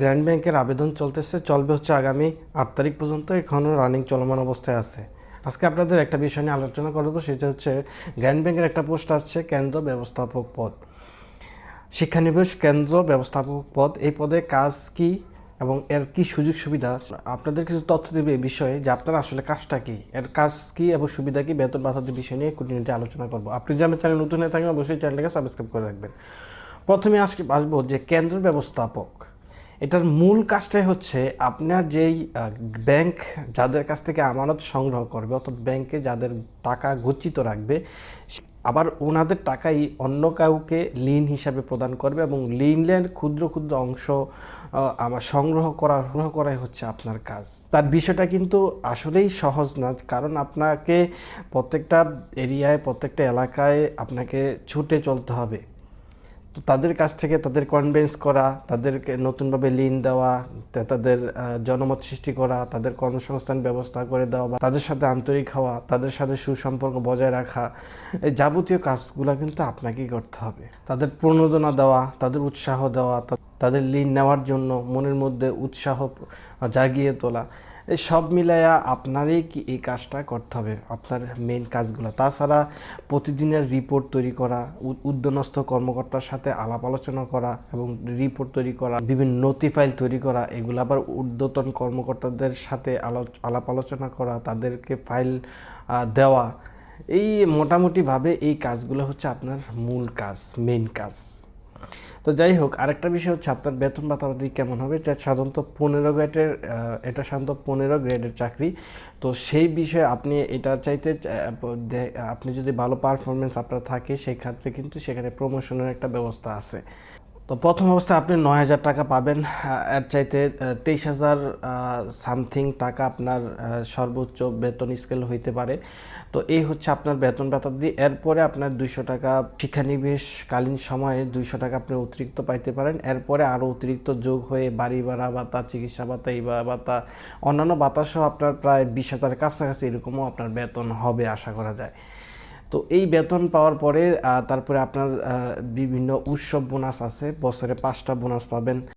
Grand ব্যাংকের আবেদন চলতেছে, চলবে হচ্ছে আগামী আট তারিখ পর্যন্ত, এখনও রানিং চলমান অবস্থায় আছে। আজকে আপনাদের একটা বিষয় নিয়ে আলোচনা করব, সেটা হচ্ছে গ্র্যান্ড ব্যাংকের একটা পোস্ট আসছে, কেন্দ্র ব্যবস্থাপক পদ। শিক্ষানিবেশ কেন্দ্র ব্যবস্থাপক পদ, এই পদে কাজ কি এবং এর কি সুযোগ সুবিধা? আপনাদের কিছু তথ্য দেবে এই বিষয়ে, যে আপনার আসলে কাজটা কি, এর কাজ কি এবং সুবিধা কি, বেতন বাধাদের বিষয় নিয়ে কুটিনিটি আলোচনা করব। আপনি যদি আমার চ্যানেল নতুন হয়ে থাকেন, অবশ্যই চ্যানেলটাকে সাবস্ক্রাইব করে রাখবেন। প্রথমে আজকে আসব যে কেন্দ্র ব্যবস্থাপক এটার মূল কাজটাই হচ্ছে আপনার যেই ব্যাংক যাদের কাছ থেকে আমানত সংগ্রহ করবে, অর্থাৎ ব্যাংকে যাদের টাকা গচ্ছিত রাখবে আবার ওনাদের টাকাই অন্য কাউকে লিন হিসাবে প্রদান করবে এবং লিনের ক্ষুদ্র ক্ষুদ্র অংশ আমার সংগ্রহ করা সংগ্রহ করাই হচ্ছে আপনার কাজ। তার বিষয়টা কিন্তু আসলেই সহজ না, কারণ আপনাকে প্রত্যেকটা এরিয়ায়, প্রত্যেকটা এলাকায় আপনাকে ছুটে চলতে হবে। তো তাদের কাছ থেকে তাদের কনভিন্স করা, তাদেরকে নতুনভাবে লিন দেওয়া তাদের জনমত সৃষ্টি করা, তাদের কর্মসংস্থান ব্যবস্থা করে দেওয়া বা তাদের সাথে আন্তরিক হওয়া, তাদের সাথে সুসম্পর্ক বজায় রাখা, এই যাবতীয় কাজগুলো কিন্তু আপনাকেই করতে হবে। তাদের প্রণোদনা দেওয়া, তাদের উৎসাহ দেওয়া তাদের লিন নেওয়ার জন্য মনের মধ্যে উৎসাহ জাগিয়ে তোলা। সব মিলাইয়া আপনারই কি এই কাজটা করতে হবে? আপনার মেইন কাজগুলো। তাছাড়া প্রতিদিনের রিপোর্ট তৈরি করা উদ্যনস্থ কর্মকর্তার সাথে আলাপ আলোচনা করা এবং রিপোর্ট তৈরি করা, বিভিন্ন নথি ফাইল তৈরি করা, এগুলো আবার ঊর্ধ্বতন কর্মকর্তাদের সাথে আলো- আলাপ আলোচনা করা, তাদেরকে ফাইল দেওয়া, এই মোটামুটিভাবে এই কাজগুলো হচ্ছে আপনার মূল কাজ মেইন কাজ। তো যাই হোক, আরেকটা বিষয় হচ্ছে আপনার বেতন ভাতাবাদি কেমন হবে? এটা সাধারণত পনেরো গ্রেডের এটা সাধারণত পনেরো গ্রেডের চাকরি। তো সেই বিষয়ে আপনি এটা চাইতে আপনি যদি ভালো পারফরমেন্স আপনার থাকে সেই ক্ষেত্রে কিন্তু সেখানে প্রমোশনের একটা ব্যবস্থা আছে। তো প্রথম অবস্থায় আপনি নয় হাজার টাকা পাবেন এর চাইতে তেইশ হাজার সামথিং টাকা আপনার সর্বোচ্চ বেতন স্কেল হইতে পারে। তো এই হচ্ছে আপনার বেতন দিয়ে এরপরে আপনার দুইশো টাকা শিক্ষানিবেশকালীন সময়ে দুইশো টাকা আপনি অতিরিক্ত পাইতে পারেন। এরপরে আরও অতিরিক্ত যোগ হয়ে বাড়ি ভাড়া ভাতা চিকিৎসা ভাতা এই ভাতা অন্যান্য ভাতা সহ আপনার প্রায় বিশ হাজার কাছাকাছি এরকমও আপনার বেতন হবে আশা করা যায়। তো এই বেতন পাওয়ার পরে তারপরে আপনার বিভিন্ন উৎসব বোনাস আছে। বছরে পাঁচটা বোনাস পাবেন।